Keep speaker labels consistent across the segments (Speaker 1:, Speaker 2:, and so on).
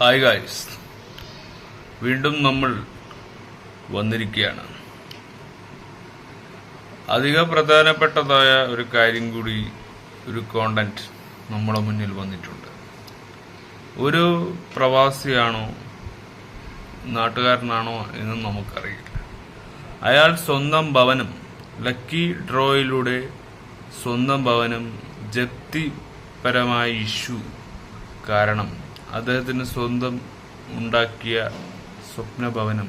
Speaker 1: Hi guys വീണ്ടും നമ്മൾ വന്നിരിക്കുകയാണ്. അധിക പ്രധാനപ്പെട്ടതായ ഒരു കാര്യം കൂടി ഒരു കോണ്ടന്റ് നമ്മുടെ മുന്നിൽ വന്നിട്ടുണ്ട്. ഒരു പ്രവാസിയാണോ നാട്ടുകാരനാണോ എന്ന് നമുക്കറിയില്ല. അയാൾ സ്വന്തം ഭവനം ലക്കി ഡ്രോയിലൂടെ സ്വന്തം ഭവനം ജപ്തിപരമായ ഇഷ്യൂ. കാരണം അദ്ദേഹത്തിന് സ്വന്തം ഉണ്ടാക്കിയ സ്വപ്ന ഭവനം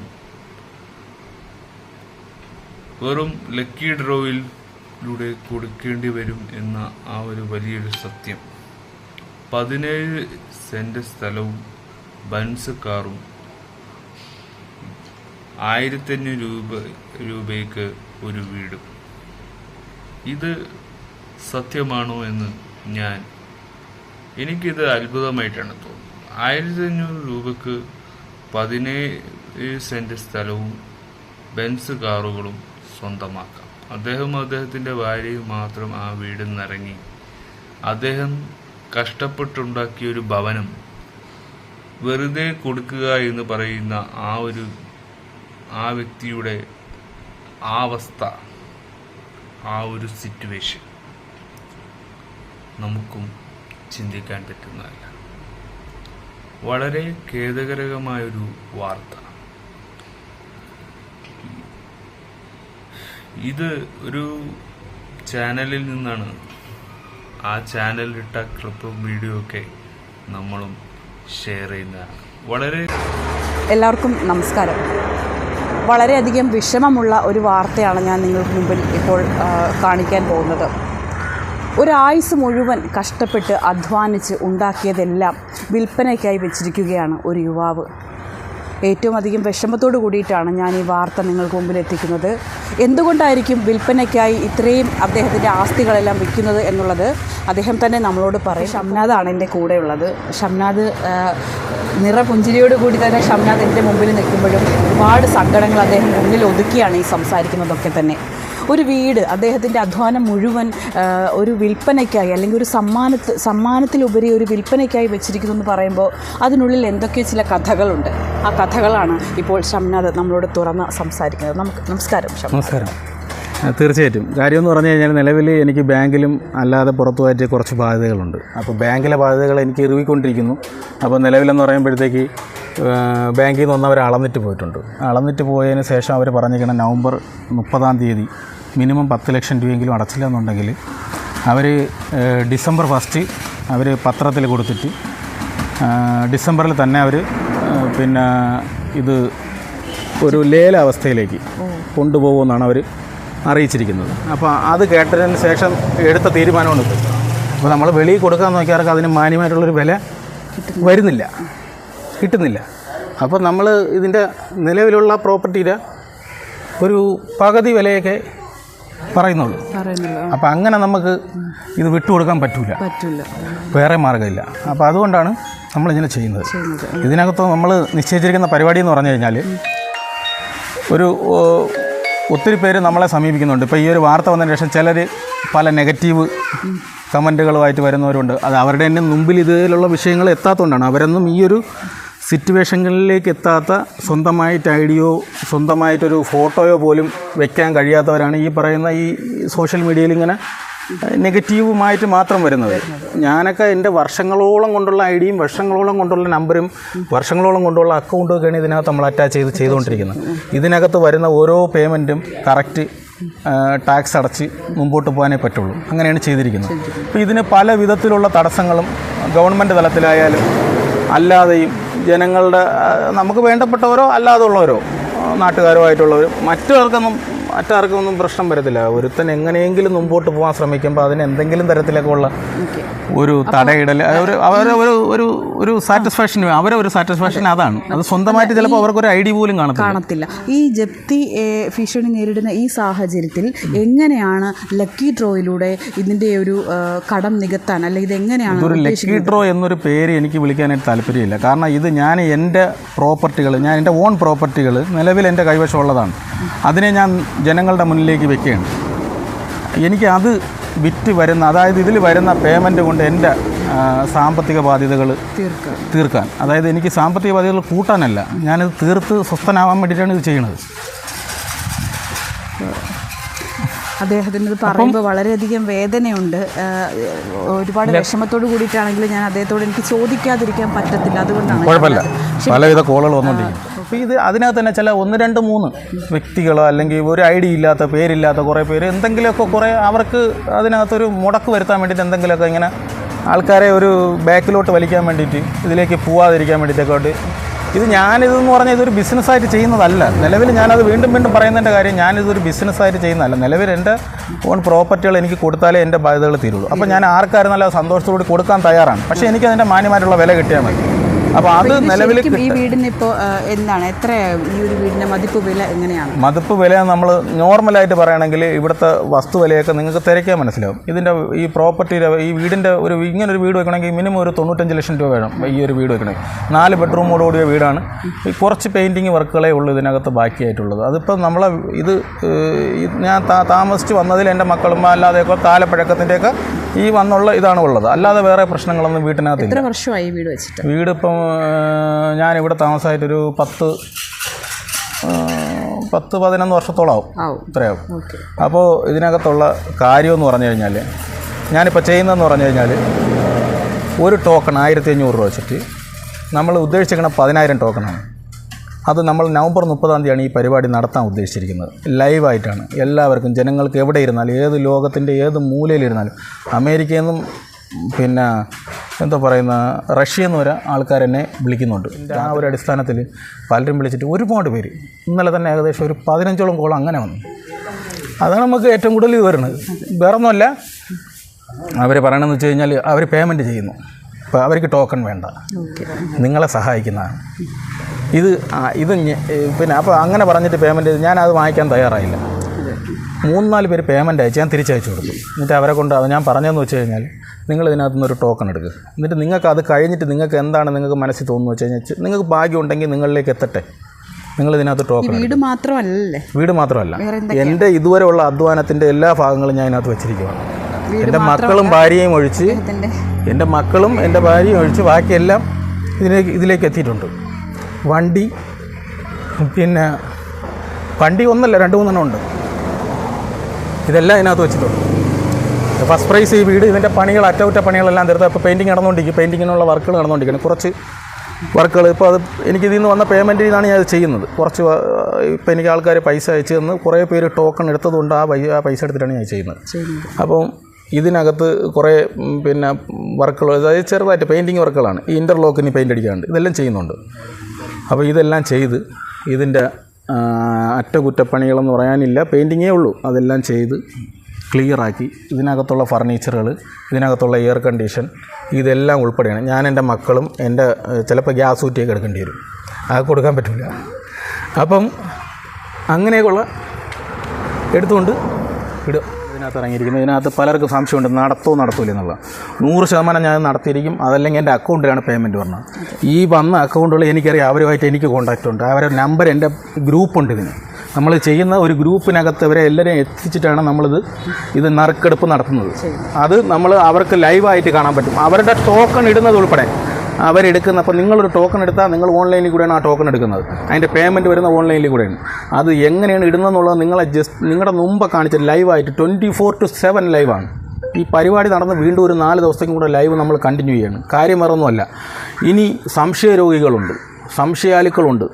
Speaker 1: വെറും ലക്കി ഡ്രോയിലൂടെ കൊടുക്കേണ്ടി വരും എന്ന ആ ഒരു വലിയൊരു സത്യം. പതിനേഴ് സെന്റ് സ്ഥലവും ബൻസ് കാറും ആയിരത്തി അഞ്ഞൂറ് രൂപ രൂപയ്ക്ക് ഒരു വീട്. ഇത് സത്യമാണോ എന്ന് ഞാൻ എനിക്കിത് അത്ഭുതമായിട്ടാണ് തോന്നുന്നത്. ആയിരത്തി അഞ്ഞൂറ് രൂപക്ക് പതിനേഴ് സെന്റ് സ്ഥലവും ബെൻസ് കാറുകളും സ്വന്തമാക്കാം. അദ്ദേഹം അദ്ദേഹത്തിന്റെ ഭാര്യയും മാത്രം ആ വീട് നിറങ്ങി അദ്ദേഹം കഷ്ടപ്പെട്ടുണ്ടാക്കിയ ഒരു ഭവനം വെറുതെ കൊടുക്കുക എന്ന് പറയുന്ന ആ ഒരു ആ വ്യക്തിയുടെ ആ അവസ്ഥ ആ ഒരു സിറ്റുവേഷൻ നമുക്കും ചിന്തിക്കാൻ പറ്റുന്നതല്ല. വളരെ ഖേദകരമായൊരു വാർത്ത. ഇത് ഒരു ചാനലിൽ നിന്നാണ്. ആ ചാനലിട്ട ക്ലിപ്പും വീഡിയോ ഒക്കെ നമ്മളും ഷെയർ ചെയ്യുന്നതാണ്. വളരെ
Speaker 2: എല്ലാവർക്കും നമസ്കാരം. വളരെയധികം വിഷമമുള്ള ഒരു വാർത്തയാണ് ഞാൻ നിങ്ങൾക്ക് മുമ്പിൽ ഇപ്പോൾ കാണിക്കാൻ പോകുന്നത്. ഒരായുസ് മുഴുവൻ കഷ്ടപ്പെട്ട് അധ്വാനിച്ച് ഉണ്ടാക്കിയതെല്ലാം വിൽപ്പനയ്ക്കായി വെച്ചിരിക്കുകയാണ് ഒരു യുവാവ്. ഏറ്റവും അധികം വിഷമത്തോട് കൂടിയിട്ടാണ് ഞാൻ ഈ വാർത്ത നിങ്ങൾക്ക് മുമ്പിൽ എത്തിക്കുന്നത്. എന്തുകൊണ്ടായിരിക്കും വിൽപ്പനയ്ക്കായി ഇത്രയും അദ്ദേഹത്തിന്റെ ആസ്തികളെല്ലാം വിൽക്കുന്നത് എന്നുള്ളത്? അദ്ദേഹം തന്നെ നമ്മളോട് പറയും. ഷംനാദാണ് എന്റെ കൂടെയുള്ളത് ഷംനാദ് നിറപുഞ്ചിരിയോട് കൂടി തന്നെ ഷംനാദ് എന്റെ മുമ്പിൽ നിൽക്കുമ്പോഴും ഒരുപാട് സങ്കടങ്ങൾ അദ്ദേഹം മുന്നിൽ ഒതുക്കിയാണ് ഈ സംസാരിക്കുന്നതൊക്കെ തന്നെ. ഒരു വീട് അദ്ദേഹത്തിന്റെ അധ്വാനം മുഴുവൻ ഒരു വിൽപ്പനയ്ക്കായി അല്ലെങ്കിൽ ഒരു സമ്മാനത്ത് സമ്മാനത്തിലുപരി ഒരു വിൽപ്പനയ്ക്കായി വെച്ചിരിക്കുന്നു എന്ന് പറയുമ്പോൾ അതിനുള്ളിൽ എന്തൊക്കെ ചില കഥകളുണ്ട്. ആ കഥകളാണ് ഇപ്പോൾ ഷംനാഥ് നമ്മളോട് തുറന്ന് സംസാരിക്കുന്നത്. നമുക്ക് നമസ്കാരം
Speaker 3: നമസ്കാരം. തീർച്ചയായിട്ടും. കാര്യം എന്ന് പറഞ്ഞു കഴിഞ്ഞാൽ നിലവിൽ എനിക്ക് ബാങ്കിലും അല്ലാതെ പുറത്തുമായിട്ട് കുറച്ച് ബാധ്യതകളുണ്ട്. അപ്പോൾ ബാങ്കിലെ ബാധ്യതകൾ എനിക്ക് ഇറുകിക്കൊണ്ടിരിക്കുന്നു. അപ്പോൾ നിലവിലെന്ന് പറയുമ്പോഴത്തേക്ക് ബാങ്കിൽ നിന്ന് അവർ അളന്നിട്ട് പോയിട്ടുണ്ട്. അളന്നിട്ട് പോയതിന് ശേഷം അവർ പറഞ്ഞിരിക്കണം നവംബർ മുപ്പതാം തീയതി മിനിമം പത്ത് ലക്ഷം രൂപയെങ്കിലും അടച്ചില്ല എന്നുണ്ടെങ്കിൽ അവർ ഡിസംബർ ഫസ്റ്റ് അവർ പത്രത്തിൽ കൊടുത്തിട്ട് ഡിസംബറിൽ തന്നെ അവർ പിന്നെ ഇത് ഒരു ലേല അവസ്ഥയിലേക്ക് കൊണ്ടുപോകുമെന്നാണ് അവർ അറിയിച്ചിരിക്കുന്നത്. അപ്പോൾ അത് കേട്ടതിന് ശേഷം എടുത്ത തീരുമാനമാണ് അപ്പോൾ നമ്മൾ വെളിയിൽ കൊടുക്കാൻ നോക്കിയാർക്ക് അതിന് മാന്യമായിട്ടുള്ളൊരു വില വരുന്നില്ല. കിട്ടുന്നില്ല. അപ്പോൾ നമ്മൾ ഇതിന്റെ നിലവിലുള്ള പ്രോപ്പർട്ടിയുടെ ഒരു പകുതി വിലയൊക്കെ പറയുന്നുള്ളൂ.
Speaker 2: അപ്പൊ
Speaker 3: അപ്പോൾ അങ്ങനെ നമുക്ക് ഇത് വിട്ടുകൊടുക്കാൻ പറ്റില്ല വേറെ മാർഗമില്ല. അപ്പോൾ അതുകൊണ്ടാണ് നമ്മൾ ഇങ്ങനെ ചെയ്യുന്നത്. ഇതിനകത്ത് നമ്മൾ നിശ്ചയിച്ചിരിക്കുന്ന പരിപാടി എന്ന് പറഞ്ഞു കഴിഞ്ഞാൽ ഒരു ഒത്തിരി പേര് നമ്മളെ സമീപിക്കുന്നുണ്ട്. ഇപ്പോൾ ഈ ഒരു വാർത്ത വന്നതിന് ശേഷം ചിലർ പല നെഗറ്റീവ് കമന്റുകളുമായിട്ട് വരുന്നവരുണ്ട്. അത് അവരുടെ തന്നെ മുമ്പിൽ ഇതിലുള്ള വിഷയങ്ങൾ എത്താത്തതുകൊണ്ടാണ്. അവരൊന്നും ഈ ഒരു സിറ്റുവേഷനുകളിലേക്ക് എത്താത്ത സ്വന്തമായിട്ട് ഐഡിയോ സ്വന്തമായിട്ടൊരു ഫോട്ടോയോ പോലും വെക്കാൻ കഴിയാത്തവരാണ് ഈ പറയുന്ന ഈ സോഷ്യൽ മീഡിയയിൽ ഇങ്ങനെ നെഗറ്റീവുമായിട്ട് മാത്രം വരുന്നത്. ഞാനൊക്കെ എന്റെ വർഷങ്ങളോളം കൊണ്ടുള്ള ഐഡിയും വർഷങ്ങളോളം കൊണ്ടുള്ള നമ്പറും വർഷങ്ങളോളം കൊണ്ടുള്ള അക്കൗണ്ടും ഒക്കെയാണ് ഇതിനകത്ത് നമ്മൾ അറ്റാച്ച് ചെയ്ത് ചെയ്തുകൊണ്ടിരിക്കുന്നത്. ഇതിനകത്ത് വരുന്ന ഓരോ പേയ്മെന്റും കറക്റ്റ് ടാക്സ് അടച്ച് മുമ്പോട്ട് പോകാനേ പറ്റുള്ളൂ. അങ്ങനെയാണ് ചെയ്തിരിക്കുന്നത്. അപ്പോൾ ഇതിന് പല വിധത്തിലുള്ള തടസ്സങ്ങളും ഗവൺമെന്റ് തലത്തിലായാലും അല്ലാതെയും ജനങ്ങളുടെ നമുക്ക് വേണ്ടപ്പെട്ടവരോ അല്ലാതുള്ളവരോ നാട്ടുകാരോ ആയിട്ടുള്ളവർ മറ്റവർക്കൊന്നും മറ്റാർക്കൊന്നും പ്രശ്നം വരത്തില്ല. ഒരുത്തൻ എങ്ങനെയെങ്കിലും മുമ്പോട്ട് പോകാൻ ശ്രമിക്കുമ്പോൾ അതിന് എന്തെങ്കിലും തരത്തിലൊക്കെ ഉള്ള ഒരു തടയിടൽ ഒരു അവരെ ഒരു ഒരു ഒരു സാറ്റിസ്ഫാക്ഷൻ അവരെ ഒരു സാറ്റിസ്ഫാക്ഷൻ അതാണ്. അത് സ്വന്തമായിട്ട് ചിലപ്പോൾ അവർക്കൊരു ഐഡിയ പോലും കാണത്തില്ല.
Speaker 2: ഈ ജപ്തി ഭീഷണി നേരിടുന്ന ഈ സാഹചര്യത്തിൽ എങ്ങനെയാണ് ലക്കി ഡ്രോയിലൂടെ ഇതിന്റെ ഒരു കടം നികത്താൻ അല്ലെങ്കിൽ ഇത് എങ്ങനെയാണ്
Speaker 3: ഒരു ലക്കി ഡ്രോ എന്നൊരു പേര് എനിക്ക് വിളിക്കാനായിട്ട് താല്പര്യമില്ല. കാരണം ഇത് ഞാൻ എന്റെ പ്രോപ്പർട്ടികൾ ഞാൻ എന്റെ ഓൺ പ്രോപ്പർട്ടികൾ നിലവിൽ എന്റെ കൈവശമുള്ളതാണ്. അതിനെ ഞാൻ ജനങ്ങളുടെ മുന്നിലേക്ക് വെക്കുകയാണ്. എനിക്ക് അത് വിറ്റ് വരുന്ന അതായത് ഇതിൽ വരുന്ന പേയ്മെന്റ് കൊണ്ട് എന്റെ സാമ്പത്തിക ബാധ്യതകൾ
Speaker 2: തീർക്കാൻ.
Speaker 3: തീർക്കാൻ. അതായത് എനിക്ക് സാമ്പത്തിക ബാധ്യതകൾ കൂട്ടാനല്ല. ഞാനിത് തീർത്ത് സ്വസ്ഥനാവാൻ വേണ്ടിയിട്ടാണ് ഇത് ചെയ്യുന്നത്.
Speaker 2: അദ്ദേഹത്തിന് ഇത് പറയുമ്പോൾ വളരെയധികം വേദനയുണ്ട്. ഒരുപാട് വിഷമത്തോട് കൂടിയിട്ടാണെങ്കിലും ഞാൻ അദ്ദേഹത്തോട് എനിക്ക് ചോദിക്കാതിരിക്കാൻ പറ്റത്തില്ല. അതുകൊണ്ടാണ്
Speaker 3: കുഴപ്പമില്ല. പലവിധ കോളുകൾ വന്നുകൊണ്ടിരിക്കും അപ്പോൾ ഇത് അതിനകത്ത് തന്നെ ചില ഒന്ന് രണ്ട് മൂന്ന് വ്യക്തികളോ അല്ലെങ്കിൽ ഒരു ഐ ഡി ഇല്ലാത്ത പേരില്ലാത്ത കുറേ പേര് എന്തെങ്കിലുമൊക്കെ കുറേ അവർക്ക് അതിനകത്തൊരു മുടക്ക് വരുത്താൻ വേണ്ടിയിട്ട് എന്തെങ്കിലുമൊക്കെ ഇങ്ങനെ ആൾക്കാരെ ഒരു ബാക്കിലോട്ട് വലിക്കാൻ വേണ്ടിയിട്ട് ഇതിലേക്ക് പോവാതിരിക്കാൻ വേണ്ടിയിട്ടൊക്കെ ആയിട്ട് ഇത് ഞാനിതെന്ന് പറഞ്ഞാൽ ഇതൊരു ബിസിനസ്സായിട്ട് ചെയ്യുന്നതല്ല. നിലവിൽ ഞാനത് വീണ്ടും വീണ്ടും പറയുന്നതിന്റെ കാര്യം ഞാനിതൊരു ബിസിനസ്സായിട്ട് ചെയ്യുന്നതല്ല. നിലവിൽ എന്റെ ഓൺ പ്രോപ്പർട്ടികൾ എനിക്ക് കൊടുത്താലേ എന്റെ ബാധ്യതകൾ തീരുള്ളൂ. അപ്പോൾ ഞാൻ ആർക്കാരും നല്ല സന്തോഷത്തോടെ കൊടുക്കാൻ തയ്യാറാണ്. പക്ഷേ എനിക്ക് അതിന്റെ മാന്യമായിട്ടുള്ള വില കിട്ടിയാൽ മതി. അപ്പോൾ അത് നിലവിൽ
Speaker 2: ഈ വീടിന് ഇപ്പോൾ എന്താണ്? എത്ര ഈ ഒരു വീടിന്റെ മതിപ്പ് വില എങ്ങനെയാണ്?
Speaker 3: മതിപ്പ് വില നമ്മൾ നോർമലായിട്ട് പറയുകയാണെങ്കിൽ ഇവിടുത്തെ വസ്തു വിലയൊക്കെ നിങ്ങൾക്ക് തിരക്കാൻ മനസ്സിലാവും. ഇതിന്റെ ഈ പ്രോപ്പർട്ടിയുടെ ഈ വീടിന്റെ ഒരു ഇങ്ങനെ ഒരു വീട് വെക്കണമെങ്കിൽ മിനിമം ഒരു തൊണ്ണൂറ്റഞ്ച് ലക്ഷം രൂപ വേണം ഈ ഒരു വീട് വെക്കണമെങ്കിൽ. നാല് ബെഡ്റൂമോടുകൂടിയ വീടാണ്. ഈ കുറച്ച് പെയിന്റിങ് വർക്കുകളേ ഉള്ളൂ ഇതിനകത്ത് ബാക്കിയായിട്ടുള്ളത്. അതിപ്പോൾ നമ്മളെ ഇത് ഞാൻ താമസിച്ച് വന്നതിൽ എന്റെ മക്കളും അല്ലാതെയൊക്കെ കാലപ്പഴക്കത്തിന്റെയൊക്കെ ഈ വന്നുള്ള ഇതാണ് ഉള്ളത്. അല്ലാതെ വേറെ പ്രശ്നങ്ങളൊന്നും വീട്ടിനകത്ത്
Speaker 2: എത്ര വർഷമായി വീട് വെച്ചിട്ട്?
Speaker 3: വീടിപ്പം ഞാൻ ഇവിടെ താമസമായിട്ടൊരു പത്ത് പത്ത് പതിനൊന്ന് വർഷത്തോളാവും.
Speaker 2: ആവും.
Speaker 3: ഇത്രയാവും. അപ്പോൾ ഇതിനകത്തുള്ള കാര്യമെന്ന് പറഞ്ഞു കഴിഞ്ഞാൽ ഞാനിപ്പോൾ ചെയ്യുന്നതെന്ന് പറഞ്ഞു കഴിഞ്ഞാൽ ഒരു ടോക്കൺ ആയിരത്തി അഞ്ഞൂറ് രൂപ വെച്ചിട്ട് നമ്മൾ ഉദ്ദേശിക്കുന്ന പതിനായിരം ടോക്കണാണ് അത് നമ്മൾ നവംബർ മുപ്പതാം തീയതിയാണ് ഈ പരിപാടി നടത്താൻ ഉദ്ദേശിച്ചിരിക്കുന്നത്. ലൈവായിട്ടാണ് എല്ലാവർക്കും ജനങ്ങൾക്ക് എവിടെ ഇരുന്നാലും ഏത് ലോകത്തിന്റെ ഏത് മൂലയിലിരുന്നാലും അമേരിക്കയിൽ നിന്നും പിന്നെ എന്താ പറയുന്ന റഷ്യ എന്ന് വരെ ആൾക്കാരെന്നെ വിളിക്കുന്നുണ്ട്. ആ ഒരു അടിസ്ഥാനത്തിൽ പലരും വിളിച്ചിട്ട് ഒരുപാട് പേര്. ഇന്നലെ തന്നെ ഏകദേശം ഒരു പതിനഞ്ചോളം കോളം അങ്ങനെ വന്നു. അതാണ് നമുക്ക് ഏറ്റവും കൂടുതൽ ഇത് വരുന്നത്. വേറൊന്നുമല്ല അവർ പറയണമെന്ന് വെച്ച് കഴിഞ്ഞാൽ അവർ പേയ്മെന്റ് ചെയ്യുന്നു. അപ്പോൾ അവർക്ക് ടോക്കൺ വേണ്ട. നിങ്ങളെ സഹായിക്കുന്നതാണ് ഇത് ഇത് പിന്നെ അപ്പോൾ അങ്ങനെ പറഞ്ഞിട്ട് പേയ്മെന്റ് ഞാൻ അത് വാങ്ങിക്കാൻ തയ്യാറായില്ല. മൂന്ന് നാല് പേര് പേയ്മെന്റ് അയച്ച് ഞാൻ തിരിച്ചയച്ചു കൊടുത്തു. എന്നിട്ട് അവരെ കൊണ്ട് അത് ഞാൻ പറഞ്ഞതെന്ന് വെച്ച് കഴിഞ്ഞാൽ നിങ്ങൾ ഇതിനകത്തു നിന്ന് ഒരു ടോക്കൺ എടുക്കുക എന്നിട്ട് നിങ്ങൾക്ക് അത് കഴിഞ്ഞിട്ട് നിങ്ങൾക്ക് എന്താണ് നിങ്ങൾക്ക് മനസ്സിൽ തോന്നുന്നു വെച്ച് കഴിഞ്ഞാൽ നിങ്ങൾക്ക് ഭാഗ്യം ഉണ്ടെങ്കിൽ നിങ്ങളിലേക്ക് എത്തട്ടെ. നിങ്ങൾ ഇതിനകത്ത് ടോക്കൺ
Speaker 2: വീട് മാത്രമല്ലേ
Speaker 3: വീട് മാത്രമല്ല. എന്റെ ഇതുവരെയുള്ള അധ്വാനത്തിന്റെ എല്ലാ ഭാഗങ്ങളും ഞാൻ ഇതിനകത്ത് വെച്ചിരിക്കുകയാണ് എന്റെ മക്കളും ഭാര്യയും ഒഴിച്ച് എന്റെ മക്കളും എന്റെ ഭാര്യയും ഒഴിച്ച് ബാക്കിയെല്ലാം ഇതിലേക്ക് ഇതിലേക്ക് എത്തിയിട്ടുണ്ട്. വണ്ടി പിന്നെ വണ്ടി ഒന്നല്ല രണ്ട് മൂന്നെണ്ണം ഉണ്ട്. ഇതെല്ലാം ഇതിനകത്ത് വെച്ചിട്ടുണ്ട്. ഫസ്റ്റ് പ്രൈസ് ഈ വീട് ഇതിന്റെ പണികൾ അറ്റകുറ്റ പണികളെല്ലാം തീർത്ത് ഇപ്പോൾ പെയിന്റിങ് നടന്നുകൊണ്ടിരിക്കും. പെയിന്റിങ്ങിനുള്ള വർക്കുകൾ നടന്നുകൊണ്ടിരിക്കുന്നത് കുറച്ച് വർക്കുകൾ ഇപ്പോൾ അത് എനിക്ക് ഇതിൽ നിന്ന് വന്ന പേയ്മെന്റിൽ നിന്നാണ് ഞാൻ അത് ചെയ്യുന്നത്. കുറച്ച് ഇപ്പോൾ എനിക്ക് ആൾക്കാർ പൈസ അയച്ചു തന്ന് കുറേ പേര് ടോക്കൺ എടുത്തതുകൊണ്ട് ആ പൈസ ആ പൈസ എടുത്തിട്ടാണ് ഞാൻ ചെയ്യുന്നത്. അപ്പം ഇതിനകത്ത് കുറേ പിന്നെ വർക്കുകൾ അതായത് ചെറുതായിട്ട് പെയിന്റിങ് വർക്കുകളാണ് ഈ ഇന്റർലോക്കിന് പെയിന്റ് അടിക്കാണ്ട്. ഇതെല്ലാം ചെയ്യുന്നുണ്ട്. അപ്പോൾ ഇതെല്ലാം ചെയ്ത് ഇതിന്റെ അറ്റകുറ്റപ്പണികളെന്ന് പറയാനില്ല. പെയിന്റിങ്ങേ ഉള്ളൂ. അതെല്ലാം ചെയ്ത് ക്ലിയറാക്കി ഇതിനകത്തുള്ള ഫർണിച്ചറുകൾ ഇതിനകത്തുള്ള എയർ കണ്ടീഷൻ ഇതെല്ലാം ഉൾപ്പെടെയാണ്. ഞാൻ എന്റെ മക്കളും എന്റെ ചിലപ്പോൾ ഗ്യാസ് ഊറ്റിയൊക്കെ എടുക്കേണ്ടി വരും. അത് കൊടുക്കാൻ പറ്റില്ല അപ്പം അങ്ങനെയൊക്കെയുള്ള എടുത്തുകൊണ്ട് ഇടും ഇതിനകത്ത് ഇറങ്ങിയിരിക്കുന്നത്. ഇതിനകത്ത് പലർക്കും സംശയമുണ്ട് നടത്തോ നടത്തൂല എന്നുള്ള. നൂറ് ശതമാനം ഞാൻ നടത്തിയിരിക്കും. അതല്ലെങ്കിൽ എന്റെ അക്കൗണ്ടിലാണ് പേയ്മെന്റ് പറഞ്ഞത് ഈ വന്ന അക്കൗണ്ടുകൾ എനിക്കറിയാം അവരുമായിട്ട് എനിക്ക് കോൺടാക്റ്റ് ഉണ്ട്. അവരുടെ നമ്പർ എന്റെ ഗ്രൂപ്പുണ്ട് ഇതിന്. നമ്മൾ ചെയ്യുന്ന ഒരു ഗ്രൂപ്പിനകത്ത് അവരെ എല്ലാവരെയും എത്തിച്ചിട്ടാണ് നമ്മളിത് ഇത് നറുക്കെടുപ്പ് നടത്തുന്നത്. അത് നമ്മൾ അവർക്ക് ലൈവായിട്ട് കാണാൻ പറ്റും. അവരുടെ ടോക്കൺ ഇടുന്നത് ഉൾപ്പെടെ. അവരെടുക്കുന്ന അപ്പോൾ നിങ്ങളൊരു ടോക്കൺ എടുത്താൽ നിങ്ങൾ ഓൺലൈനിൽ കൂടെയാണ് ആ ടോക്കൺ എടുക്കുന്നത്. അതിന്റെ പേയ്മെന്റ് വരുന്ന ഓൺലൈനിൽ കൂടെയാണ്. അത് എങ്ങനെയാണ് ഇടുന്നതെന്നുള്ളത് നിങ്ങളെ ജസ്റ്റ് നിങ്ങളുടെ മുമ്പ് കാണിച്ച ലൈവായിട്ട് ട്വന്റി ഫോർ ടു സെവൻ ലൈവാണ് ഈ പരിപാടി നടന്ന് വീണ്ടും ഒരു നാല് ദിവസത്തേക്കും കൂടെ ലൈവ് നമ്മൾ കണ്ടിന്യൂ ചെയ്യണം. കാര്യം വേറൊന്നുമല്ല. ഇനി സംശയ രോഗികളുണ്ട് സംശയാലുക്കളുണ്ട്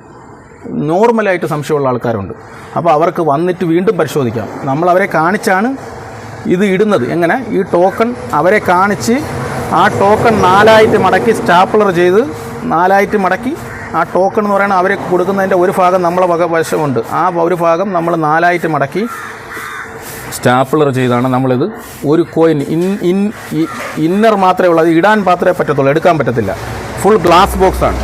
Speaker 3: നോർമലായിട്ട് സംശയമുള്ള ആൾക്കാരുണ്ട്. അപ്പോൾ അവർക്ക് വന്നിട്ട് വീണ്ടും പരിശോധിക്കാം. നമ്മൾ അവരെ കാണിച്ചാണ് ഇത് ഇടുന്നത്. എങ്ങനെ? ഈ ടോക്കൺ അവരെ കാണിച്ച് ആ ടോക്കൺ നാലായിട്ട് മടക്കി സ്റ്റാപ്ലർ ചെയ്ത് നാലായിട്ട് മടക്കി ആ ടോക്കൺ എന്ന് പറയുന്നത് അവരെ കൊടുക്കുന്നതിന്റെ ഒരു ഭാഗം നമ്മളെ വക വശമുണ്ട്. ആ ഒരു ഭാഗം നമ്മൾ നാലായിട്ട് മടക്കി സ്റ്റാപ്ലർ ചെയ്താണ് നമ്മളിത് ഒരു കോയിൻ ഇൻ ഇൻ ഇന്നർ മാത്രമേ ഉള്ളൂ. അത് ഇടാൻ മാത്രമേ പറ്റത്തുള്ളൂ. എടുക്കാൻ പറ്റത്തില്ല. ഫുൾ ഗ്ലാസ് ബോക്സാണ്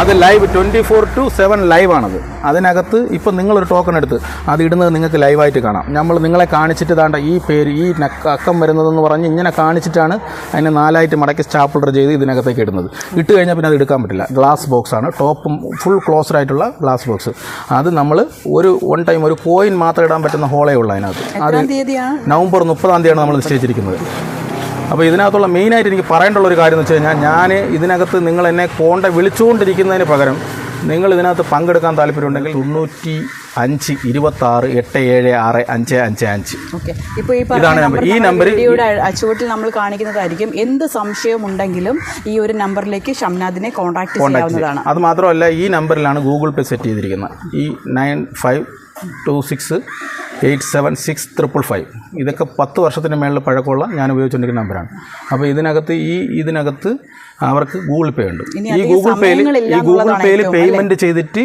Speaker 3: അത് live twenty four to seven live ആണത്. അതിനകത്ത് ഇപ്പം നിങ്ങളൊരു ടോക്കൺ എടുത്ത് അത് ഇടുന്നത് നിങ്ങൾക്ക് ലൈവായിട്ട് കാണാം. നമ്മൾ നിങ്ങളെ കാണിച്ചിട്ട് താണ്ട ഈ പേര് ഈ അക്കം വരുന്നതെന്ന് പറഞ്ഞ് ഇങ്ങനെ കാണിച്ചിട്ടാണ് അതിനെ നാലായിട്ട് മടക്കി സ്റ്റാപ്പിളർ ചെയ്ത് ഇതിനകത്തേക്ക് ഇടുന്നത്. ഇട്ട് കഴിഞ്ഞാൽ പിന്നെ അത് എടുക്കാൻ പറ്റില്ല. ഗ്ലാസ് ബോക്സ് ആണ്. ടോപ്പും ഫുൾ ക്ലോസ്ഡ് ആയിട്ടുള്ള ഗ്ലാസ് ബോക്സ് അത് നമ്മൾ ഒരു വൺ ടൈം ഒരു കോയിൻ മാത്രം ഇടാൻ പറ്റുന്ന ഹോളേ ഉള്ളൂ അതിനകത്ത്. അത് നവംബർ മുപ്പതാം തീയതിയാണ് നമ്മൾ നിശ്ചയിച്ചിരിക്കുന്നത്. അപ്പോൾ ഇതിനകത്തുള്ള മെയിനായിട്ട് എനിക്ക് പറയേണ്ടുള്ള ഒരു കാര്യം എന്ന് വെച്ച് കഴിഞ്ഞാൽ ഞാൻ ഇതിനകത്ത് നിങ്ങൾ എന്നെ കോണ്ട വിളിച്ചുകൊണ്ടിരിക്കുന്നതിന് പകരം നിങ്ങൾ ഇതിനകത്ത് പങ്കെടുക്കാൻ താല്പര്യമുണ്ടെങ്കിൽ തൊണ്ണൂറ്റി അഞ്ച് ഇരുപത്താറ് എട്ട് ഏഴ് ആറ് അഞ്ച് അഞ്ച് അഞ്ച്.
Speaker 2: ഈ
Speaker 3: ഇതാണ് നമ്പർ. ഈ നമ്പർ-
Speaker 2: അച്ചുവട്ടിൽ ചുവട്ടിൽ നമ്മൾ കാണിക്കുന്നതായിരിക്കും. എന്ത് സംശയം ഉണ്ടെങ്കിലും ഈ ഒരു നമ്പറിലേക്ക് ഷംനാദിനെ കോൺടാക്ട് ചെയ്യാവുന്നതാണ്.
Speaker 3: അത് മാത്രമല്ല ഈ നമ്പറിലാണ് ഗൂഗിൾ പേ സെറ്റ് ചെയ്തിരിക്കുന്നത്. ഈ nine five two six eight seven six triple five. ഇതൊക്കെ പത്ത് വർഷത്തിന് മേളിൽ പഴക്കമുള്ള ഞാൻ ഉപയോഗിച്ചുകൊണ്ടിരിക്കുന്ന നമ്പറാണ് അപ്പോൾ ഇതിനകത്ത് ഈ ഇതിനകത്ത് അവർക്ക് ഗൂഗിൾ പേ ഉണ്ട്. ഈ ഗൂഗിൾ പേയിൽ ഈ ഗൂഗിൾ പേയിൽ പേയ്മെന്റ് ചെയ്തിട്ട്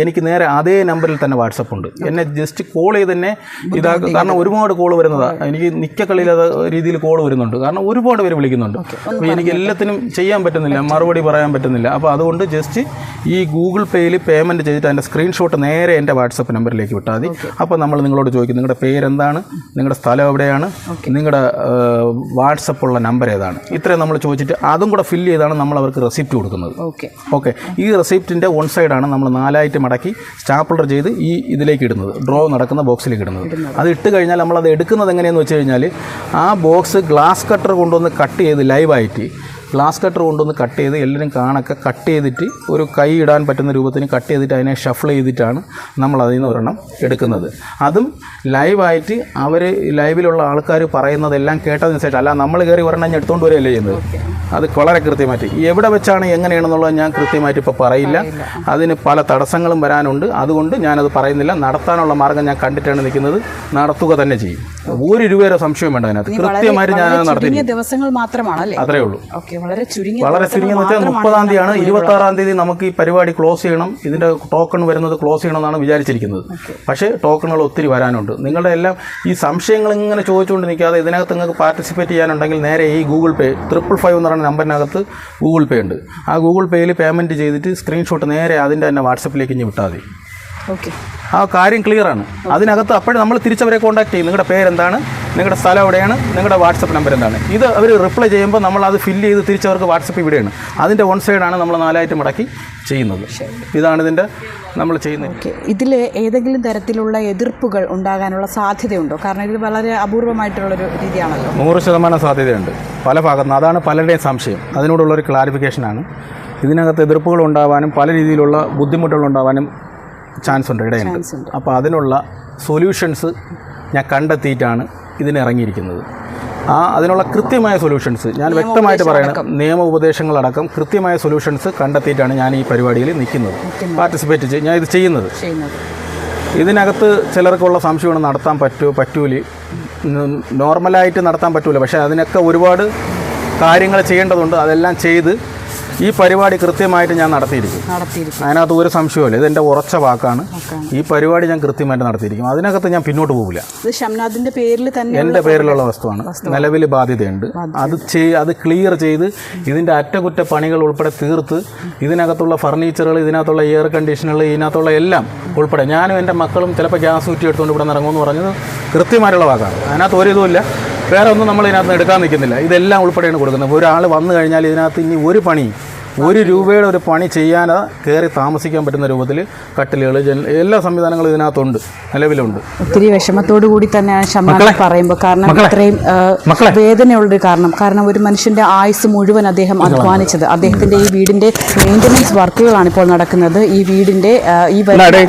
Speaker 3: എനിക്ക് നേരെ അതേ നമ്പറിൽ തന്നെ വാട്സപ്പ് ഉണ്ട്. എന്നെ ജസ്റ്റ് കോൾ ചെയ്ത് തന്നെ ഇതാക്കുക കാരണം ഒരുപാട് കോൾ വരുന്നതാണ് എനിക്ക് നിക്കക്കളിയില്ലാത്ത രീതിയിൽ കോൾ വരുന്നുണ്ട്. കാരണം ഒരുപാട് പേര് വിളിക്കുന്നുണ്ട്. അപ്പോൾ എനിക്ക് എല്ലാത്തിനും ചെയ്യാൻ പറ്റുന്നില്ല. മറുപടി പറയാൻ പറ്റുന്നില്ല. അപ്പോൾ അതുകൊണ്ട് ജസ്റ്റ് ഈ ഗൂഗിൾ പേയിൽ പേയ്മെന്റ് ചെയ്തിട്ട് അതിന്റെ സ്ക്രീൻഷോട്ട് നേരെ എന്റെ വാട്സപ്പ് നമ്പറിലേക്ക് വിട്ടാൽ മതി. അപ്പോൾ നമ്മൾ നിങ്ങളോട് ചോദിക്കും നിങ്ങളുടെ പേരെന്താണ്? നിങ്ങളുടെ സ്ഥലം എവിടെയാണ്? നിങ്ങളുടെ വാട്സപ്പ് ഉള്ള നമ്പർ ഏതാണ്? ഇത്രയും നമ്മൾ ചോദിച്ചിട്ട് അതും കൂടെ ഫില്ല് ചെയ്താണ് നമ്മൾ അവർക്ക് റെസിപ്റ്റ് കൊടുക്കുന്നത്.
Speaker 2: ഓക്കെ.
Speaker 3: ഓക്കെ. ഈ റെസിപ്റ്റിന്റെ വൺ സൈഡാണ് നമ്മൾ നാലായിട്ട് മടക്കി സ്റ്റാപ്പിളർ ചെയ്ത് ഈ ഇതിലേക്ക് ഇടുന്നത്. ഡ്രോ നടക്കുന്ന ബോക്സിലേക്ക് ഇടുന്നത്. അത് ഇട്ട് കഴിഞ്ഞാൽ നമ്മളത് എടുക്കുന്നത് എങ്ങനെയെന്ന് വെച്ച് കഴിഞ്ഞാൽ ആ ബോക്സ് ഗ്ലാസ് കട്ടർ കൊണ്ടുവന്ന് കട്ട് ചെയ്ത് ലൈവായിട്ട് ഗ്ലാസ് കട്ടർ കൊണ്ടുവന്ന് കട്ട് ചെയ്ത് എല്ലാവരും കാണൊക്കെ കട്ട് ചെയ്തിട്ട് ഒരു കൈ ഇടാൻ പറ്റുന്ന രൂപത്തിന് കട്ട് ചെയ്തിട്ട് അതിനെ ഷഫിൾ ചെയ്തിട്ടാണ് നമ്മൾ അതിൽ നിന്ന് ഒരെണ്ണം എടുക്കുന്നത്. അതും ലൈവായിട്ട് അവർ ലൈവിലുള്ള ആൾക്കാർ പറയുന്നതെല്ലാം കേട്ടതിന് ശേഷം അല്ല നമ്മൾ കയറി ഒരെണ്ണം എടുത്തുകൊണ്ട് വരികയല്ലേ ചെയ്യുന്നത്? അത് വളരെ കൃത്യമായിട്ട്. എവിടെ വെച്ചാണ് എങ്ങനെയാണെന്നുള്ളത് ഞാൻ കൃത്യമായിട്ട് ഇപ്പോൾ പറയില്ല. അതിന് പല തടസ്സങ്ങളും വരാനുണ്ട്. അതുകൊണ്ട് ഞാനത് പറയുന്നില്ല. നടത്താനുള്ള മാർഗം ഞാൻ കണ്ടിട്ടാണ് നിൽക്കുന്നത്. നടത്തുക തന്നെ ചെയ്യും. ഒരു രൂപയുടെ സംശയം വേണ്ട അതിനകത്ത്. കൃത്യമായിട്ട് ഞാൻ നടത്തി
Speaker 2: ദിവസങ്ങൾ മാത്രമാണ്
Speaker 3: അത്രേ ഉള്ളൂ.
Speaker 2: ഓക്കെ വളരെ ചുരുങ്ങിയ
Speaker 3: വളരെ വെച്ചാൽ മുപ്പതാം തീയതിയാണ്. ഇരുപത്തി ആറാം തീയതി നമുക്ക് ഈ പരിപാടി ക്ലോസ് ചെയ്യണം. ഇതിന്റെ ടോക്കൺ വരുന്നത് ക്ലോസ് ചെയ്യണമെന്നാണ് വിചാരിച്ചിരിക്കുന്നത്. പക്ഷേ ടോക്കണുകൾ ഒത്തിരി വരാനുണ്ട്. നിങ്ങളുടെ എല്ലാം ഈ സംശയങ്ങൾ ഇങ്ങനെ ചോദിച്ചുകൊണ്ട് നിൽക്കാതെ ഇതിനകത്ത് നിങ്ങൾക്ക് പാർട്ടിസിപ്പേറ്റ് ചെയ്യാനുണ്ടെങ്കിൽ നേരെ ഈ ഗൂഗിൾ പേ ട്രിപ്പിൾ ഫൈവ് എന്ന് പറയുന്ന നമ്പറിനകത്ത് ഗൂഗിൾ പേ ഉണ്ട്. ആ ഗൂഗിൾ പേയിൽ പേയ്മെന്റ് ചെയ്തിട്ട് സ്ക്രീൻഷോട്ട് നേരെ അതിന്റെ തന്നെ വാട്സപ്പിലേക്ക് ഇനി വിട്ടാൽ മതി. ആ കാര്യം ക്ലിയർ ആണ്. അതിനകത്ത് അപ്പോഴും നമ്മൾ തിരിച്ചവരെ കോൺടാക്ട് ചെയ്യും. നിങ്ങളുടെ പേരെന്താണ്? നിങ്ങളുടെ സ്ഥലം എവിടെയാണ്? നിങ്ങളുടെ വാട്സപ്പ് നമ്പർ എന്താണ്? ഇത് അവർ റിപ്ലൈ ചെയ്യുമ്പോൾ നമ്മൾ അത് ഫില്ല് ചെയ്ത് തിരിച്ചവർക്ക് വാട്സപ്പ് ഇവിടെയാണ്. അതിന്റെ വൺ സൈഡാണ് നമ്മൾ നാലായിട്ട് മടക്കി ചെയ്യുന്നത്. ഇതാണ് ഇതിന്റെ നമ്മൾ ചെയ്യുന്നത്.
Speaker 2: ഓക്കെ ഇതിൽ ഏതെങ്കിലും തരത്തിലുള്ള എതിർപ്പുകൾ ഉണ്ടാകാനുള്ള സാധ്യതയുണ്ടോ? കാരണം ഇത് വളരെ അപൂർവമായിട്ടുള്ളൊരു രീതിയാണല്ലോ.
Speaker 3: നൂറ് ശതമാനം സാധ്യതയുണ്ട്. പല ഭാഗത്തുനിന്ന്. അതാണ് പലരുടെയും സംശയം. അതിനോടുള്ളൊരു ക്ലാരിഫിക്കേഷനാണ് ഇതിനകത്ത് എതിർപ്പുകൾ ഉണ്ടാവാനും പല രീതിയിലുള്ള ബുദ്ധിമുട്ടുകൾ ഉണ്ടാവാനും ചാൻസ് ഉണ്ട് ഇടയുണ്ട്. അപ്പോൾ അതിനുള്ള സൊല്യൂഷൻസ് ഞാൻ കണ്ടെത്തിയിട്ടാണ് ഇതിനിറങ്ങിയിരിക്കുന്നത് ആ അതിനുള്ള കൃത്യമായ സൊല്യൂഷൻസ് ഞാൻ വ്യക്തമായിട്ട് പറയണം. നിയമ ഉപദേശങ്ങളടക്കം കൃത്യമായ സൊല്യൂഷൻസ് കണ്ടെത്തിയിട്ടാണ് ഞാൻ ഈ പരിപാടിയിൽ നിൽക്കുന്നത്. പാർട്ടിസിപ്പേറ്റ് ചെയ്ത് ഞാൻ ഇത് ചെയ്യുന്നത്. ഇതിനകത്ത് ചിലർക്കുള്ള സംശയമാണ് നടത്താൻ പറ്റുമോ പറ്റൂലി. നോർമലായിട്ട് നടത്താൻ പറ്റൂല. പക്ഷേ അതിനൊക്കെ ഒരുപാട് കാര്യങ്ങൾ ചെയ്യേണ്ടതുണ്ട്. അതെല്ലാം ചെയ്ത് ഈ പരിപാടി കൃത്യമായിട്ട് ഞാൻ നടത്തിയിരിക്കും. അതിനകത്ത് ഒരു ഇത് എന്റെ ഉറച്ച വാക്കാണ്. ഈ പരിപാടി ഞാൻ കൃത്യമായിട്ട് നടത്തിയിരിക്കും. അതിനകത്ത് ഞാൻ പിന്നോട്ട് പോകില്ല
Speaker 2: ഷംനാദിന്റെ പേരിൽ തന്നെ
Speaker 3: എന്റെ പേരിലുള്ള വസ്തുവാണ്. നിലവിൽ ബാധ്യതയുണ്ട്. അത് ചെയ് അത് ക്ലിയർ ചെയ്ത് ഇതിന്റെ അറ്റകുറ്റപ്പണികൾ ഉൾപ്പെടെ തീർത്ത് ഇതിനകത്തുള്ള ഫർണിച്ചറുകൾ ഇതിനകത്തുള്ള എയർ കണ്ടീഷനുകൾ ഇതിനകത്തുള്ള എല്ലാം ഉൾപ്പെടെ ഞാനും എന്റെ മക്കളും ചിലപ്പോൾ ഗ്യാസ് ഊറ്റി എടുത്തുകൊണ്ട് ഇവിടെ ഇറങ്ങുമെന്ന് പറഞ്ഞത് കൃത്യമായിട്ടുള്ള വാക്കാണ്. അതിനകത്ത് ഒരു ഇതുമില്ല. വേറെ ഒന്നും നമ്മൾ ഇതിനകത്ത് എടുക്കാൻ നിൽക്കുന്നില്ല. ഇതെല്ലാം ഉൾപ്പെടെയാണ് കൊടുക്കുന്നത്. ഒരാൾ വന്നു കഴിഞ്ഞാൽ ഇതിനകത്ത് ഇനി ഒരു പണി ഒരു രൂപയുടെ ഒരു പണി ചെയ്യാൻ കയറി താമസിക്കാൻ പറ്റുന്ന രൂപത്തിൽ കട്ടിലുകൾ എല്ലാ സംവിധാനങ്ങളും ഇതിനകത്തുണ്ട് നിലവിലുണ്ട്.
Speaker 2: ഒത്തിരി വിഷമത്തോടു കൂടി തന്നെയാണ്
Speaker 3: ശമ്പളം
Speaker 2: പറയുമ്പോൾ. കാരണം ഇത്രയും വേദനയുള്ള. കാരണം. കാരണം ഒരു മനുഷ്യന്റെ ആയുസ് മുഴുവൻ അദ്ദേഹം അധ്വാനിച്ചത്. അദ്ദേഹത്തിന്റെ ഈ വീടിന്റെ മെയിന്റനൻസ് വർക്കുകളാണ് ഇപ്പോൾ നടക്കുന്നത്. ഈ വീടിന്റെ ഈ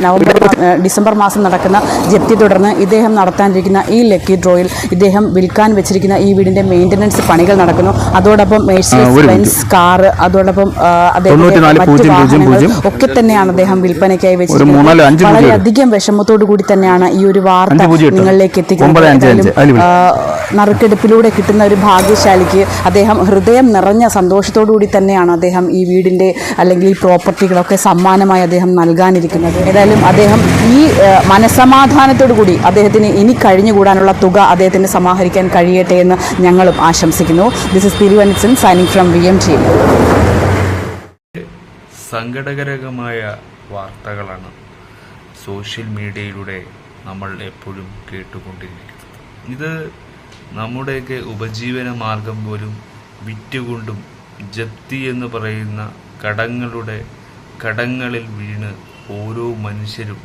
Speaker 2: നവംബർ ഡിസംബർ മാസം നടക്കുന്ന ജപ്തി തുടർന്ന് ഇദ്ദേഹം നടത്താനിരിക്കുന്ന ഈ ലക്കി ഡ്രോയിൽ ഇദ്ദേഹം വിൽക്കാൻ വെച്ചിരിക്കുന്ന ഈ വീടിന്റെ മെയിന്റനൻസ് പണികൾ നടക്കുന്നു. അതോടൊപ്പം മേഴ്സിഡസ് ബെൻസ് കാർ അതോടൊപ്പം ഒക്കെ തന്നെയാണ് അദ്ദേഹം വിൽപ്പനയ്ക്കായി
Speaker 3: വെച്ചത്
Speaker 2: വെച്ചിരിക്കുന്നത്. വളരെയധികം വിഷമത്തോടു കൂടി തന്നെയാണ് ഈ ഒരു വാർത്ത. നിങ്ങളിലേക്ക് എത്തിക്കുന്നത്. നറുക്കെടുപ്പിലൂടെ കിട്ടുന്ന ഒരു ഭാഗ്യശാലിക്ക് അദ്ദേഹം ഹൃദയം നിറഞ്ഞ സന്തോഷത്തോടു കൂടി തന്നെയാണ് അദ്ദേഹം ഈ വീടിന്റെ അല്ലെങ്കിൽ ഈ പ്രോപ്പർട്ടികളൊക്കെ സമ്മാനമായി അദ്ദേഹം നൽകാനിരിക്കുന്നത്. ഏതായാലും അദ്ദേഹം ഈ മനസമാധാനത്തോടു കൂടി അദ്ദേഹത്തിന് ഇനി കഴിഞ്ഞുകൂടാനുള്ള തുക അദ്ദേഹത്തിന് സമാഹരിക്കാൻ കഴിയട്ടെ എന്ന് ഞങ്ങളും ആശംസിക്കുന്നു. This is Thiruvananthapuram signing from V M T
Speaker 1: സങ്കടകരമായ വാർത്തകളാണ് സോഷ്യൽ മീഡിയയിലൂടെ നമ്മൾ എപ്പോഴും കേട്ടുകൊണ്ടിരിക്കുന്നത്. ഇത് നമ്മുടെയൊക്കെ ഉപജീവന മാർഗം പോലും വിറ്റുകൊണ്ടും ജപ്തി എന്ന് പറയുന്ന കടങ്ങളുടെ കടങ്ങളിൽ വീണ് ഓരോ മനുഷ്യരും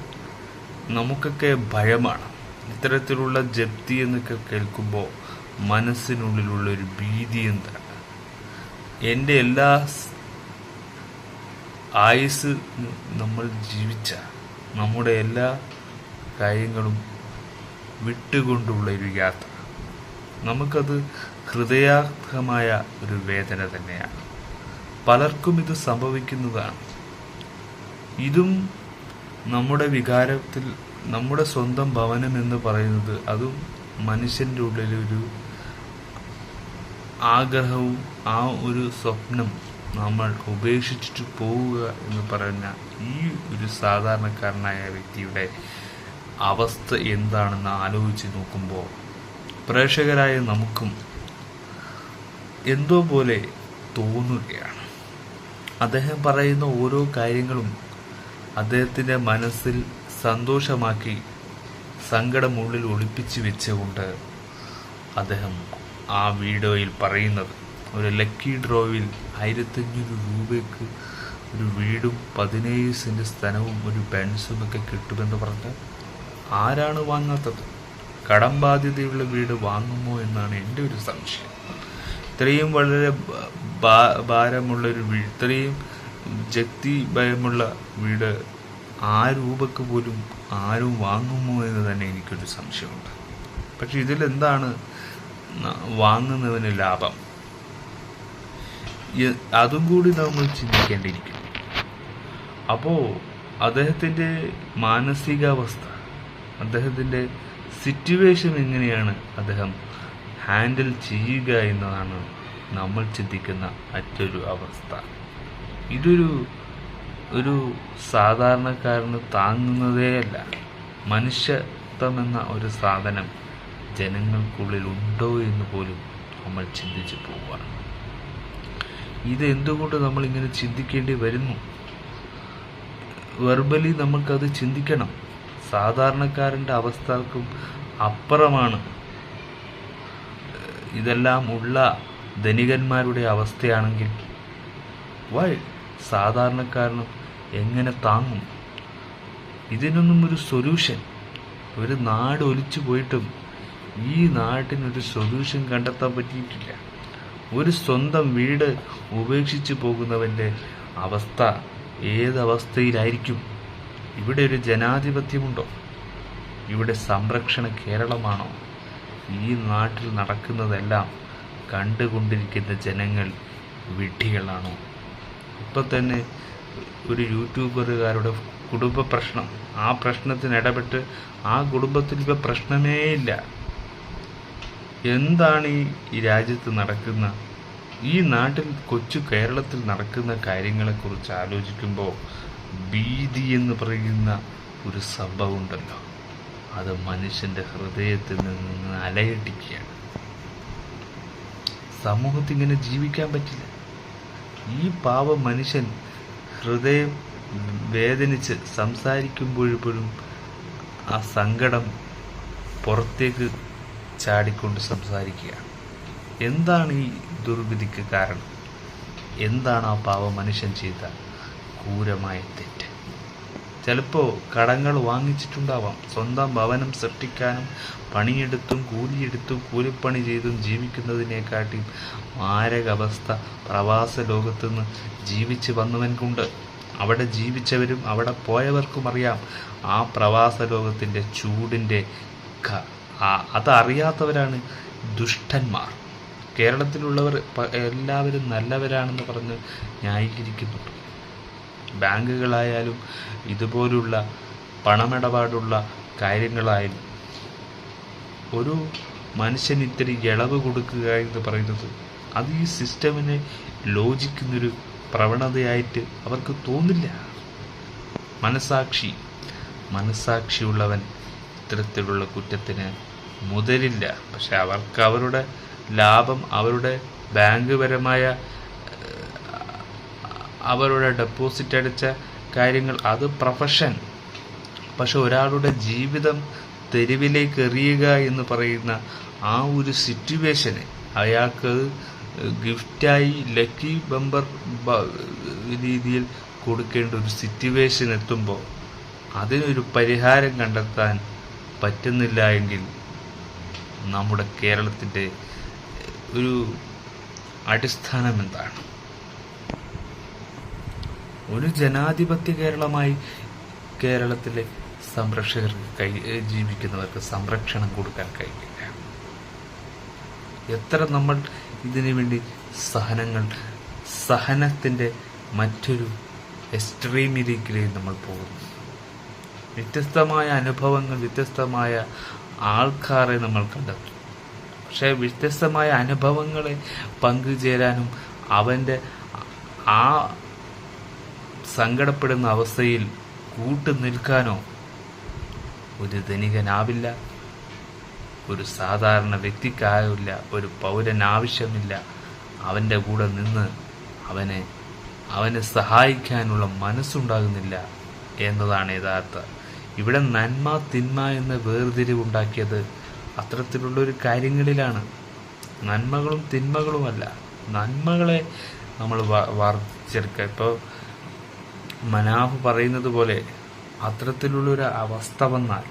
Speaker 1: നമുക്കൊക്കെ ഭയമാണ്. ഇത്തരത്തിലുള്ള ജപ്തി എന്നൊക്കെ കേൾക്കുമ്പോൾ മനസ്സിനുള്ളിലുള്ള ഒരു ഭീതി എന്താണ്? എന്റെ എല്ലാ ആയുസ് നമ്മൾ ജീവിച്ച നമ്മുടെ എല്ലാ കാര്യങ്ങളും വിട്ടുകൊണ്ടുള്ള ഒരു യാത്ര. നമുക്കത് ഹൃദയാർഹമായ ഒരു വേദന തന്നെയാണ്. പലർക്കും ഇത് സംഭവിക്കുന്നതാണ്. ഇതും നമ്മുടെ വികാരത്തിൽ നമ്മുടെ സ്വന്തം ഭവനം എന്ന് പറയുന്നത് അതും മനുഷ്യന്റെ ഉള്ളിലൊരു ആഗ്രഹവും ആ ഒരു സ്വപ്നം നമ്മൾ ഉപേക്ഷിച്ചിട്ട് പോവുക എന്ന് പറയുന്ന ഈ ഒരു സാധാരണക്കാരനായ വ്യക്തിയുടെ അവസ്ഥ എന്താണെന്ന് ആലോചിച്ച് നോക്കുമ്പോൾ പ്രേക്ഷകരായ നമുക്കും എന്തോ പോലെ തോന്നുകയാണ്. അദ്ദേഹം പറയുന്ന ഓരോ കാര്യങ്ങളും അദ്ദേഹത്തിന്റെ മനസ്സിൽ സന്തോഷമാക്കി സങ്കടം ഉള്ളിൽ ഒളിപ്പിച്ച് വെച്ചുകൊണ്ട് അദ്ദേഹം ആ വീഡിയോയിൽ പറയുന്നത്. ഒരു ലക്കി ഡ്രോവിൽ ആയിരത്തഞ്ഞൂറ് രൂപയ്ക്ക് ഒരു വീടും പതിനേഴ് സെന്റ് സ്ഥലവും ഒരു ബെൻസും ഒക്കെ കിട്ടുമെന്ന് പറഞ്ഞ് ആരാണ് വാങ്ങാത്തത്? കടം ബാധ്യതയുള്ള വീട് വാങ്ങുമോ എന്നാണ് എന്റെ ഒരു സംശയം. ഇത്രയും വളരെ ഭാരമുള്ള ഒരു വീട് ഇത്രയും ജക്തി ഭയമുള്ള വീട് ആ രൂപക്ക് പോലും ആരും വാങ്ങുമോ എന്ന് തന്നെ എനിക്കൊരു സംശയമുണ്ട്. പക്ഷെ ഇതിലെന്താണ് വാങ്ങുന്നതിന് ലാഭം? അതും കൂടി നമ്മൾ ചിന്തിക്കേണ്ടിയിരിക്കുന്നു. അപ്പോൾ അദ്ദേഹത്തിന്റെ മാനസികാവസ്ഥ അദ്ദേഹത്തിന്റെ സിറ്റുവേഷൻ എങ്ങനെയാണ് അദ്ദേഹം ഹാൻഡിൽ ചെയ്യുക എന്നതാണ് നമ്മൾ ചിന്തിക്കുന്ന മറ്റൊരു അവസ്ഥ. ഇതൊരു ഒരു സാധാരണക്കാരന് താങ്ങുന്നതേയല്ല മനുഷ്യത്വമെന്ന ഒരു സാധനം ജനങ്ങൾക്കുള്ളിൽ ഉണ്ടോ എന്ന് പോലും നമ്മൾ ചിന്തിച്ചു പോവുകയാണ് ഇത് എന്തുകൊണ്ട് നമ്മൾ ഇങ്ങനെ ചിന്തിക്കേണ്ടി വരുന്നു? വെർബലി നമുക്കത് ചിന്തിക്കണം. സാധാരണക്കാരന്റെ അവസ്ഥകൾക്കും അപ്പുറമാണ്. ഇതെല്ലാം ഉള്ള ധനികന്മാരുടെ അവസ്ഥയാണെങ്കിൽ വൈ സാധാരണക്കാരനും എങ്ങനെ താങ്ങും? ഇതിനൊന്നും ഒരു സൊല്യൂഷൻ ഒരു നാട് ഒലിച്ചു പോയിട്ടും ഈ നാട്ടിനൊരു സൊല്യൂഷൻ കണ്ടെത്താൻ പറ്റിയിട്ടില്ല. ഒരു സ്വന്തം വീട് ഉപേക്ഷിച്ചു പോകുന്നവന്റെ അവസ്ഥ ഏതവസ്ഥയിലായിരിക്കും? ഇവിടെ ഒരു ജനാധിപത്യമുണ്ടോ? ഇവിടെ സംരക്ഷണ കേരളമാണോ? ഈ നാട്ടിൽ നടക്കുന്നതെല്ലാം കണ്ടുകൊണ്ടിരിക്കുന്ന ജനങ്ങൾ വിഡ്ഢികളാണോ? ഇപ്പം തന്നെ ഒരു യൂട്യൂബറുകാരുടെ കുടുംബ പ്രശ്നം. ആ പ്രശ്നത്തിന് ഇടപെട്ട് ആ കുടുംബത്തിൽ ഇപ്പം പ്രശ്നമേ ഇല്ല എന്താണ് ഈ രാജ്യത്ത് നടക്കുന്ന ഈ നാട്ടിൽ കൊച്ചു കേരളത്തിൽ നടക്കുന്ന കാര്യങ്ങളെക്കുറിച്ച് ആലോചിക്കുമ്പോൾ ഭീതി എന്ന് പറയുന്ന ഒരു സംഭവം ഉണ്ടല്ലോ അത് മനുഷ്യന്റെ ഹൃദയത്തിൽ നിന്ന് അലയടിക്കുകയാണ്. സമൂഹത്തിൽ ഇങ്ങനെ ജീവിക്കാൻ പറ്റില്ല. ഈ പാവ മനുഷ്യൻ ഹൃദയം വേദനിച്ച് സംസാരിക്കുമ്പോഴും ആ സങ്കടം പുറത്തേക്ക് ചാടിക്കൊണ്ട് സംസാരിക്കുക. എന്താണ് ഈ ദുർവിധിക്ക് കാരണം? എന്താണ് ആ പാവ മനുഷ്യൻ ചെയ്ത ക്രൂരമായ തെറ്റ്? ചിലപ്പോൾ കടങ്ങൾ വാങ്ങിച്ചിട്ടുണ്ടാവാം. സ്വന്തം ഭവനം സൃഷ്ടിക്കാനും പണിയെടുത്തും കൂലിയെടുത്തും കൂലിപ്പണി ചെയ്തും ജീവിക്കുന്നതിനെക്കാട്ടിയും മാരകാവസ്ഥ പ്രവാസ ലോകത്തുനിന്ന് ജീവിച്ച് കൊണ്ട്. അവിടെ ജീവിച്ചവരും അവിടെ പോയവർക്കും അറിയാം ആ പ്രവാസ ലോകത്തിന്റെ ചൂടിന്റെ അതറിയാത്തവരാണ് ദുഷ്ടന്മാർ. കേരളത്തിലുള്ളവർ എല്ലാവരും നല്ലവരാണെന്ന് പറഞ്ഞ് ന്യായീകരിക്കുന്നുണ്ട്. ബാങ്കുകളായാലും ഇതുപോലുള്ള പണമിടപാടുള്ള കാര്യങ്ങളായാലും ഒരു മനുഷ്യന് ഇത്തിരി ഇളവ് കൊടുക്കുക എന്ന് പറയുന്നത് അത് ഈ സിസ്റ്റമിനെ ലോചിക്കുന്നൊരു പ്രവണതയായിട്ട് അവർക്ക് തോന്നില്ല. മനസാക്ഷി മനസാക്ഷിയുള്ളവൻ ഇത്തരത്തിലുള്ള കുറ്റത്തിന് മുതലില്ല. പക്ഷെ അവർക്ക് അവരുടെ ലാഭം അവരുടെ ബാങ്ക് പരമായ അവരുടെ ഡെപ്പോസിറ്റ് അടിച്ച കാര്യങ്ങൾ അത് പ്രൊഫഷൻ. പക്ഷെ ഒരാളുടെ ജീവിതം തെരുവിലേക്ക് എറിയുക എന്ന് പറയുന്ന ആ ഒരു സിറ്റുവേഷന് അയാൾക്ക് ഗിഫ്റ്റായി ലക്കി ബമ്പർ രീതിയിൽ കൊടുക്കേണ്ട ഒരു സിറ്റുവേഷൻ എത്തുമ്പോൾ അതിനൊരു പരിഹാരം കണ്ടെത്താൻ പറ്റുന്നില്ല എങ്കിൽ നമ്മുടെ കേരളത്തിന്റെ ഒരു അടിസ്ഥാനം എന്താണ്? ഒരു ജനാധിപത്യ കേരളമായി കേരളത്തിലെ സംരക്ഷകർക്ക് കൈ ജീവിക്കുന്നവർക്ക് സംരക്ഷണം കൊടുക്കാൻ കഴിയില്ല. എത്ര നമ്മൾ ഇതിനു വേണ്ടി സഹനങ്ങൾ സഹനത്തിന്റെ മറ്റൊരു എക്സ്ട്രീമിലേക്ക് നമ്മൾ പോകുന്നു. വ്യത്യസ്തമായ അനുഭവങ്ങൾ വ്യത്യസ്തമായ ആൾക്കാരെ നമ്മൾ കണ്ടെത്തും. പക്ഷേ വ്യത്യസ്തമായ അനുഭവങ്ങളെ പങ്കുചേരാനും അവന്റെ ആ സങ്കടപ്പെടുന്ന അവസ്ഥയിൽ കൂട്ടു നിൽക്കാനോ ഒരു ധനികനാവില്ല ഒരു സാധാരണ വ്യക്തിക്കാവില്ല ഒരു പൗരൻ ആവശ്യമില്ല അവന്റെ കൂടെ നിന്ന് അവനെ അവനെ സഹായിക്കാനുള്ള മനസ്സുണ്ടാകുന്നില്ല എന്നതാണ് യഥാർത്ഥ ഇവിടെ നന്മ തിന്മ എന്ന വേർതിരിവുണ്ടാക്കിയത് അത്തരത്തിലുള്ള ഒരു കാര്യങ്ങളിലാണ്. നന്മകളും തിന്മകളുമല്ല. നന്മകളെ നമ്മൾ വർദ്ധിച്ചെടുക്കുക ഇപ്പോൾ മനാഫ് പറയുന്നത് പോലെ അത്തരത്തിലുള്ളൊരു അവസ്ഥ വന്നാൽ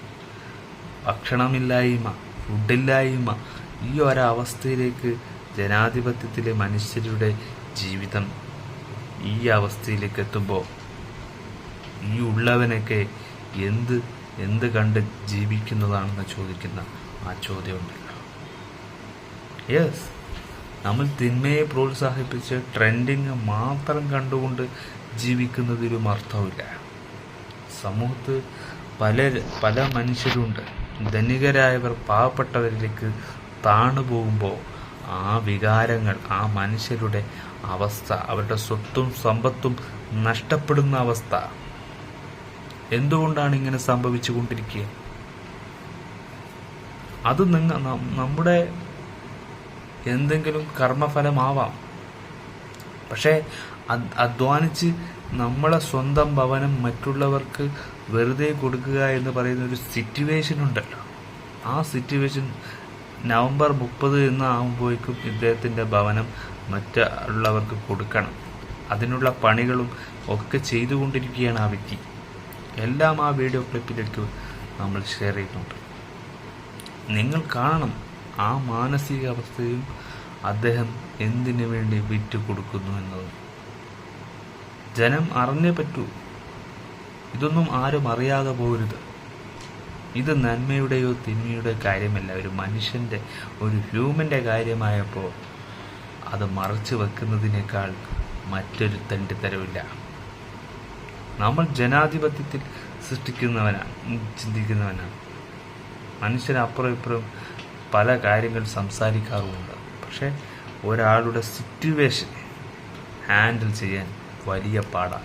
Speaker 1: ഭക്ഷണമില്ലായ്മ ഫുഡില്ലായ്മ ഈ ഒരവസ്ഥയിലേക്ക് ജനാധിപത്യത്തിലെ മനുഷ്യരുടെ ജീവിതം ഈ അവസ്ഥയിലേക്ക് എത്തുമ്പോൾ ഈ ഉള്ളവനൊക്കെ എന്ത് എന്ത് കണ്ട് ജീവിക്കുന്നതാണെന്ന് ചോദിക്കുന്ന ആ ചോദ്യമുണ്ടല്ലോ യെസ് നമ്മൾ തിന്മയെ പ്രോത്സാഹിപ്പിച്ച് ട്രെൻഡിങ് മാത്രം കണ്ടുകൊണ്ട് ജീവിക്കുന്നതിലും അർത്ഥമില്ല. സമൂഹത്ത് പല പല മനുഷ്യരുണ്ട്. ധനികരായവർ പാവപ്പെട്ടവരിലേക്ക് താണു പോകുമ്പോൾ ആ വികാരങ്ങൾ ആ മനുഷ്യരുടെ അവസ്ഥ അവരുടെ സ്വത്തും സമ്പത്തും നഷ്ടപ്പെടുന്ന അവസ്ഥ. എന്തുകൊണ്ടാണ് ഇങ്ങനെ സംഭവിച്ചു കൊണ്ടിരിക്കുക? അത് നിങ്ങ നമ്മുടെ എന്തെങ്കിലും കർമ്മഫലമാവാം. പക്ഷേ അധ്വാനിച്ച് നമ്മളെ സ്വന്തം ഭവനം മറ്റുള്ളവർക്ക് വെറുതെ കൊടുക്കുക എന്ന് പറയുന്ന ഒരു സിറ്റുവേഷൻ ഉണ്ടല്ലോ. ആ സിറ്റുവേഷൻ നവംബർ മുപ്പത് എന്ന് ആകുമ്പോഴേക്കും ഇദ്ദേഹത്തിന്റെ ഭവനം മറ്റുള്ളവർക്ക് കൊടുക്കണം. അതിനുള്ള പണികളും ഒക്കെ ചെയ്തുകൊണ്ടിരിക്കുകയാണ് ആ വ്യക്തി. എല്ലാം ആ വീഡിയോ ക്ലിപ്പിലേക്ക് നമ്മൾ ഷെയർ ചെയ്തിട്ടുണ്ട് നിങ്ങൾ കാണണം ആ മാനസികാവസ്ഥയും അദ്ദേഹം എന്തിനു വേണ്ടി വിറ്റ് കൊടുക്കുന്നു എന്നത്. ജനം അറിഞ്ഞേ പറ്റൂ. ഇതൊന്നും ആരും അറിയാതെ പോകരുത് ഇത് നന്മയുടെയോ തിന്മയുടെയോ കാര്യമല്ല. ഒരു മനുഷ്യന്റെ ഒരു ഹ്യൂമന്റെ കാര്യമായപ്പോൾ അത് മറച്ചു വെക്കുന്നതിനേക്കാൾ മറ്റൊരു തണ്ടിത്തരവില്ല നമ്മൾ ജനാധിപത്യത്തിൽ സൃഷ്ടിക്കുന്നവനാണ് ചിന്തിക്കുന്നവനാണ്. മനുഷ്യനപ്പുറം ഇപ്പുറം പല കാര്യങ്ങൾ സംസാരിക്കാറുമുണ്ട്. പക്ഷേ ഒരാളുടെ സിറ്റുവേഷൻ ഹാൻഡിൽ ചെയ്യാൻ വലിയ പാടാണ്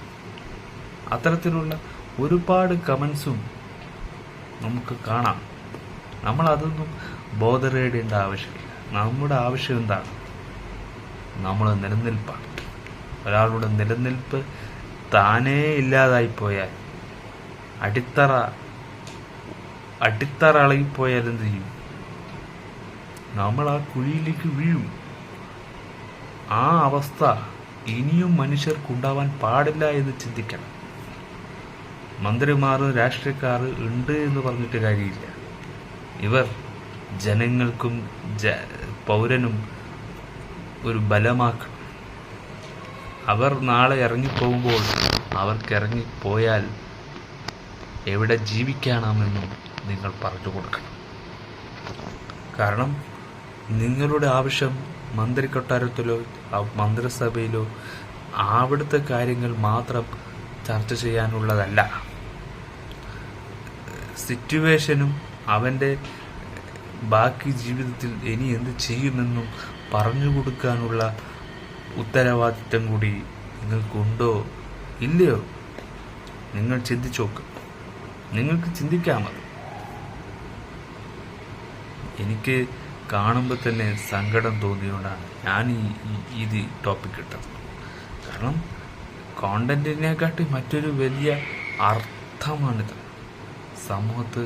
Speaker 1: അത്തരത്തിലുള്ള ഒരുപാട് കമൻസും നമുക്ക് കാണാം. നമ്മൾ അതൊന്നും ബോധറേടേണ്ട ആവശ്യമില്ല. നമ്മുടെ ആവശ്യം എന്താണ്? നമ്മൾ നിലനിൽപ്പാണ്. ഒരാളുടെ നിലനിൽപ്പ് താനേ ഇല്ലാതായിപ്പോയാൽ അടിത്തറ അടിത്തറ ഇളകിപ്പോയാൽ എന്ത് ചെയ്യും? നമ്മൾ ആ കുഴിയിലേക്ക് വീഴും. ആ അവസ്ഥ ഇനിയും മനുഷ്യർക്കുണ്ടാവാൻ പാടില്ല എന്ന് ചിന്തിക്കണം. മന്ത്രിമാർ രാഷ്ട്രീയക്കാർ ഉണ്ട് എന്ന് പറഞ്ഞിട്ട് കാര്യമില്ല. ഇവർ ജനങ്ങൾക്കും പൗരനും ഒരു ബലമാക്കണം. അവർ നാളെ ഇറങ്ങിപ്പോകുമ്പോൾ അവർക്ക് ഇറങ്ങിപ്പോയാൽ എവിടെ ജീവിക്കാനാമെന്നും നിങ്ങൾ പറഞ്ഞു കൊടുക്കണം. കാരണം നിങ്ങളുടെ ആവശ്യം മന്ത്രി കൊട്ടാരത്തിലോ മന്ത്രിസഭയിലോ അവിടുത്തെ കാര്യങ്ങൾ മാത്രം ചർച്ച ചെയ്യാനുള്ളതല്ല. സിറ്റുവേഷനും അവന്റെ ബാക്കി ജീവിതത്തിൽ ഇനി എന്ത് ചെയ്യുമെന്നും പറഞ്ഞു കൊടുക്കാനുള്ള ഉത്തരവാദിത്തം കൂടി നിങ്ങൾക്കുണ്ടോ? ഇല്ലയോ? നിങ്ങൾ ചിന്തിച്ചു നോക്ക്. നിങ്ങൾക്ക് ചിന്തിക്കാമത് എനിക്ക് കാണുമ്പോൾ തന്നെ സങ്കടം തോന്നിയോണ്ടാണ് ഞാൻ ഈ ഇത് ടോപ്പിക് ഇട്ടത്. കാരണം കോണ്ടന്റിനെക്കാട്ടി മറ്റൊരു വലിയ അർത്ഥമാണിത്. സമൂഹത്ത്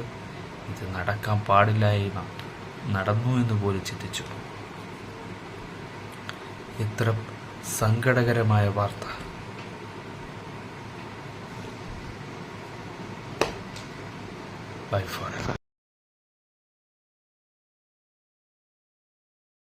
Speaker 1: ഇത് നടക്കാൻ പാടില്ലായ്മ നടന്നു എന്ന് പോലും ചിന്തിച്ചു. എത്ര സങ്കടകരമായ വാർത്ത. By four